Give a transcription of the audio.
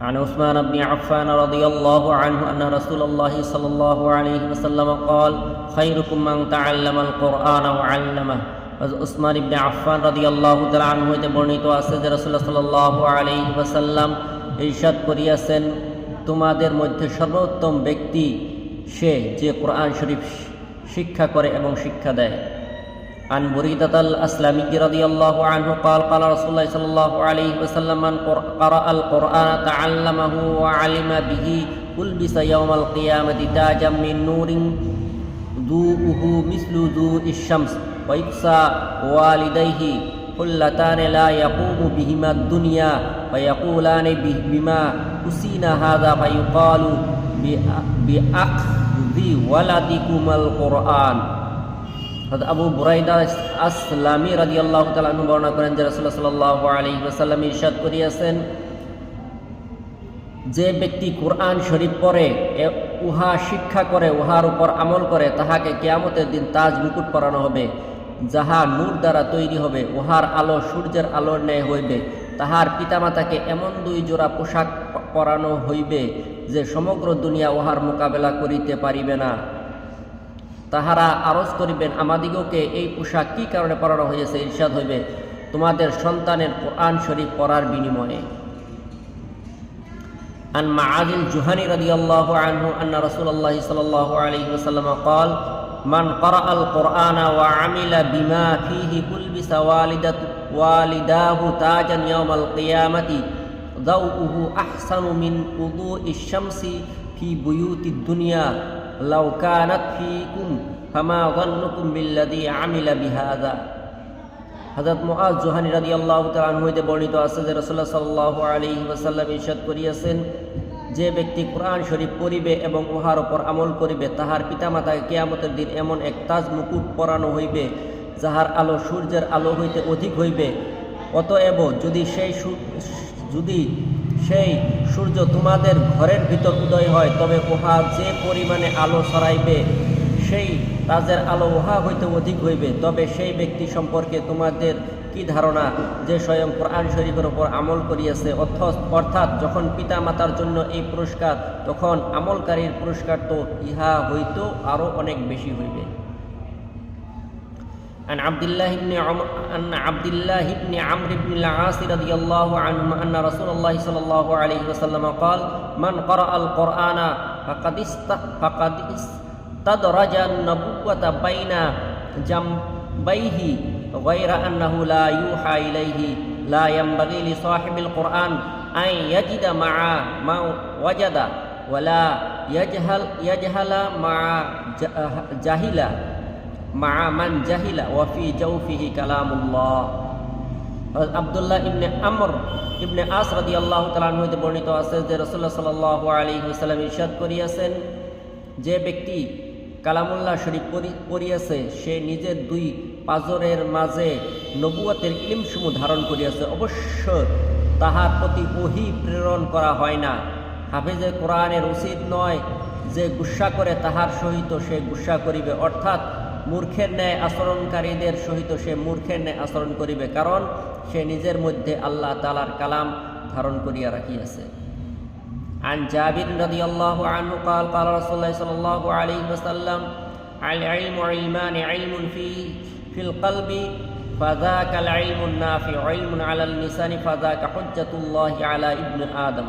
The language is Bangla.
عن عثمان بن عفان رضي الله عنه أن رسول الله صلى الله عليه وسلم قال خيركم من تعلم القرآن وعلمه উসমান ইবনে আফফান রাদিয়াল্লাহু তাআলা আনহু হইতে বর্ণিত আছে যে রাসূলুল্লাহ সাল্লাল্লাহু আলাইহি ওয়াসাল্লাম ইরশাদ করিয়াছেন তোমাদের মধ্যে সর্বোত্তম ব্যক্তি সে যে কোরআন শরীফ শিক্ষা করে এবং শিক্ষা দেয় عن بريدة الأسلمي رضي الله عنه قال قال رسول الله صلى الله عليه وسلم من قرأ القرآن تعلمه وعلم به ألبس يوم القيامة تاجا من نور ذوءه مثل ذوء الشمس ويكسى والديه حلتان لا يقوم بهما الدنيا فيقولان بما أسينا هذا فيقال بأخذ ولدكما القرآن আবু বুরাইদা আসলামী রাদিয়াল্লাহু তাআলা আনহু বর্ণনা করেন যে রাসূলুল্লাহ সাল্লাল্লাহু আলাইহি ওয়াসাল্লাম ইরশাদ করিয়াছেন, যে ব্যক্তি কোরআন শরীফ পড়ে উহা শিক্ষা করে, উহার উপর আমল করে, তাহাকে কেয়ামতের দিন তাজ মুকুট পরানো হবে, যাহা নূর দ্বারা তৈরি হবে, উহার আলো সূর্যের আলোর ন্যায় হইবে, তাহার পিতামাতাকে এমন দুই জোড়া পোশাক পরানো হইবে যে সমগ্র দুনিয়া উহার মোকাবেলা করিতে পারিবে না। তাহারা আরজ করিবেন আমাদিগকে এই পোশাক কি কারণে পরানো হয়েছে ইরশাদ হইবে তোমাদের সন্তানের কোরআন শরীফ পড়ার বিনিময়ে عن معاذ الجهني رضي الله عنه أن رسول الله صلى الله عليه وسلم قال من قرأ القرآن وعمل بما فيه ألبس والدة والداه تاجا يوم القيامة ضوءه أحسن من وضوء الشمس في بيوت الدنيا লাউ কানাত ফিকুম ফামা গান্নুকুম বিল্লাদি আমিলা বিহাদা হজরত মুআজ জোহানি রাদি আল্লাহ তালান হইতে বর্ণিত আছে যে রসল্লাহ সাল্লাহ আলী ওয়াসাল্লাম ইরশাদ করিয়াছেন, যে ব্যক্তি কোরআন শরীফ পড়িবে এবং উহার ওপর আমল করিবে, তাহার পিতামাতাকে কেয়ামতের দিন এমন এক তাজ মুকুট পরানো হইবে, যাহার আলো সূর্যের আলো হইতে অধিক হইবে। অতএব যদি সেই যদি সেই সূর্য তোমাদের ঘরের ভিতর উদয় হয়, তবে উহা যে পরিমাণে আলো ছড়াইবে, সেই তাজের আলো উহা হইতে অধিক হইবে। তবে সেই ব্যক্তি সম্পর্কে তোমাদের কি ধারণা? যে স্বয়ং কোরআন শরীফের ওপর আমল করিয়াছে অর্থ- অর্থাৎ যখন পিতা মাতার জন্য এই পুরস্কার, তখন আমলকারীর পুরস্কার তো ইহা হইতো আরও অনেক বেশি হইবে। عن عبد الله بن عمر أن عبد الله بن عمرو بن العاص رضي الله عنهما أن رسول الله صلى الله عليه وسلم قال من قرأ القرآن فقد است فقد استدرج النبوة بين جنبيه غير أنه لا يوحى إليه. لا ينبغي لصاحب القرآن أن يجد مع ما وجد ولا يجهل يجهل مع جاهل মা মান জাহিলা ওয়াফি জৌফিহি কালামুল্লাহ। আব্দুল্লাহ ইবনে আমর ইবনে আস তাআলা আনহু হইতে বর্ণিত আছে যে রাসূলুল্লাহ সাল্লাল্লাহু আলাইহি ওয়াসাল্লাম ইরশাদ করিয়াছেন, যে ব্যক্তি কালামুল্লাহ শরীফ পড়ি- পড়িয়াছে, সে নিজের দুই পাজরের মাঝে নবুয়তের ইলমসমূহ ধারণ করিয়াছে। অবশ্য তাহার প্রতি ওহি প্রেরণ করা হয় না। হাফেজে কোরআনের উচিত নয় যে গুসা করে তাহার সহিত সে গুসা করিবে। অর্থাৎ মূর্খের ন্যায় আচরণকারীদের সহিত সে মূর্খের ন্যায় আচরণ করিবে কারণ সে নিজের মধ্যে আল্লাহ তালার কালাম ধারণ করিয়া রাখিয়াছে عن جابر رضي الله عنه قال قال رسول الله صلى الله عليه وسلم العلم علمان علم في في القلب فذاك العلم النافع علم على اللسان فذاك حجة الله على ابن آدم